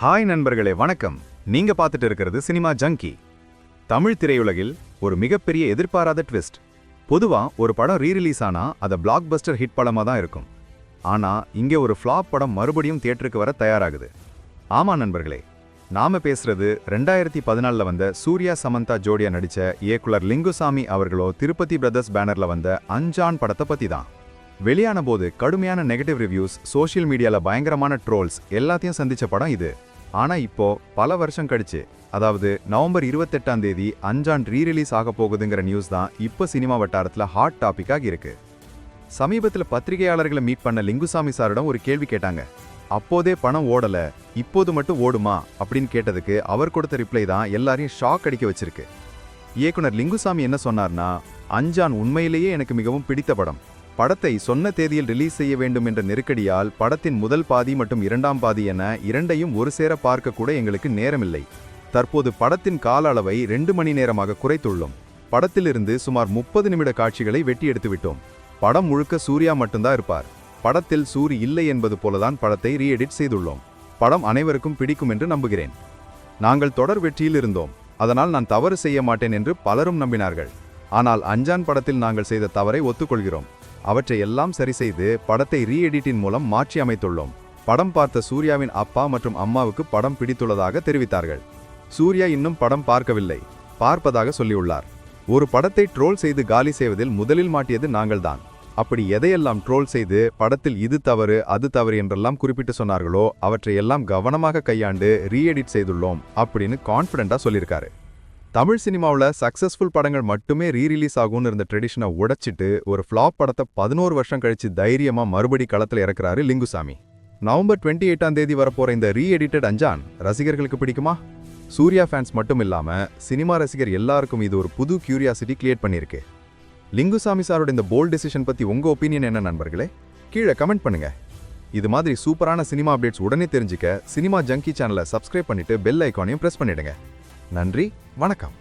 Hi நண்பர்களே வணக்கம். நீங்க பார்த்துட்டு இருக்கிறது சினிமா ஜங்கி. தமிழ் திரையுலகில் ஒரு மிகப்பெரிய எதிர்பாராத ட்விஸ்ட் பொதுவா ஒரு படம் ரீரிலீஸ் ஆனா அது பிளாக் பஸ்டர் ஹிட் படமா தான் இருக்கும். ஆனா இங்கே ஒரு ஃப்ளாப் படம் மறுபடியும் தியேட்டருக்கு வர தயாராகுது. ஆமா நண்பர்களே நாம பேசுறது ரெண்டாயிரத்தி பதினாலில் வந்த சூர்யா சமந்தா ஜோடியா நடிச்ச இயக்குனர் லிங்குசாமி அவர்களோ திருப்பதி பிரதர்ஸ் பேனர்ல வந்த அஞ்சான் படத்தை பத்தி தான் வெளியான போது கடுமையான நெகட்டிவ் ரிவ்யூஸ் சோஷியல் மீடியாவில் பயங்கரமான ட்ரோல்ஸ் எல்லாத்தையும் சந்திச்ச படம் இது. ஆனால் இப்போ பல வருஷம் கழிச்சு அதாவது நவம்பர் இருபத்தெட்டாம் தேதி அஞ்சான் ரீரிலீஸ் ஆக போகுதுங்கிற நியூஸ் தான் இப்போ சினிமா வட்டாரத்தில் ஹாட் டாபிக்காக இருக்கு. சமீபத்தில் பத்திரிகையாளர்களை மீட் பண்ண லிங்குசாமி சாரிடம் ஒரு கேள்வி கேட்டாங்க. அப்போதே பணம் ஓடல இப்போது மட்டும் ஓடுமா? அப்படின்னு கேட்டதுக்கு அவர் கொடுத்த ரிப்ளை தான் எல்லாரையும் ஷாக் அடிக்க வச்சிருக்கு. இயக்குனர் லிங்குசாமி என்ன சொன்னார்னா அஞ்சான் உண்மையிலேயே எனக்கு மிகவும் பிடித்த படம். படத்தை சொன்ன தேதியில் ரிலீஸ் செய்ய வேண்டும் என்ற நெருக்கடியால் படத்தின் முதல் பாதி மற்றும் இரண்டாம் பாதி என இரண்டையும் ஒரு சேர பார்க்க கூட எங்களுக்கு நேரமில்லை. தற்போது படத்தின் கால அளவை ரெண்டு மணி நேரமாக குறைத்துள்ளோம். படத்திலிருந்து சுமார் முப்பது நிமிட காட்சிகளை வெட்டி எடுத்துவிட்டோம் படம் முழுக்க சூர்யா மட்டும்தான் இருப்பார். படத்தில் சூரி இல்லை என்பது போலதான் படத்தை ரீஎடிட் செய்துள்ளோம். படம் அனைவருக்கும் பிடிக்கும் என்று நம்புகிறேன். நாங்கள் தொடர் வெற்றியில் இருந்தோம். அதனால் நான் தவறு செய்ய மாட்டேன் என்று பலரும் நம்பினார்கள். ஆனால் அஞ்சான் படத்தில் நாங்கள் செய்த தவறை ஒத்துக்கொள்கிறோம். அவற்றை எல்லாம் சரி செய்து படத்தை ரீஎடிட்டின் மூலம் மாற்றி அமைத்துள்ளோம். படம் பார்த்த சூர்யாவின் அப்பா மற்றும் அம்மாவுக்கு படம் பிடித்துள்ளதாக தெரிவித்தார்கள். சூர்யா இன்னும் படம் பார்க்கவில்லை. பார்ப்பதாக சொல்லியுள்ளார். ஒரு படத்தை ட்ரோல் செய்து காலி செய்வதில் முதலில் மாட்டியது நாங்கள்தான். அப்படி எதையெல்லாம் ட்ரோல் செய்து படத்தில் இது தவறு அது தவறு என்றெல்லாம் குறிப்பிட்டு சொன்னார்களோ அவற்றை எல்லாம் கவனமாக கையாண்டு ரீஎடிட் செய்துள்ளோம் அப்படின்னு கான்ஃபிடென்ட்டா சொல்லியிருக்காரு. தமிழ் சினிமாவில் சக்ஸஸ்ஃபுல் படங்கள் மட்டுமே ரீரிலீஸ் ஆகும்னு இருந்த ட்ரெடிஷனை உடைச்சிட்டு ஒரு ஃப்ளாப் படத்தை பதினோரு வருஷம் கழிச்சு தைரியமாக மறுபடி களத்தில் இறக்குறாரு லிங்குசாமி. நவம்பர் டுவெண்ட்டி எயிட்டாம் தேதி வரப்போகிற இந்த ரீஎடிட்டட் அஞ்சான் ரசிகர்களுக்கு பிடிக்குமா? சூர்யா ஃபேன்ஸ் மட்டும் இல்லாமல் சினிமா ரசிகர் எல்லாருக்கும் இது ஒரு புது கியூரியாசிட்டி கிரியேட் பண்ணியிருக்கு. லிங்குசாமி சாரோட இந்த போல்ட் டெசிஷன் பற்றி உங்கள் ஒப்பீனியன் என்ன நண்பர்களே? கீழே கமெண்ட் பண்ணுங்கள் இது மாதிரி சூப்பரான சினிமா அப்டேட்ஸ் உடனே தெரிஞ்சுக்க சினிமா ஜங்கி சேனலை சப்ஸ்கிரைப் பண்ணிவிட்டு பெல் ஐக்கானையும் ப்ரெஸ் பண்ணிடுங்க. நன்றி வணக்கம்.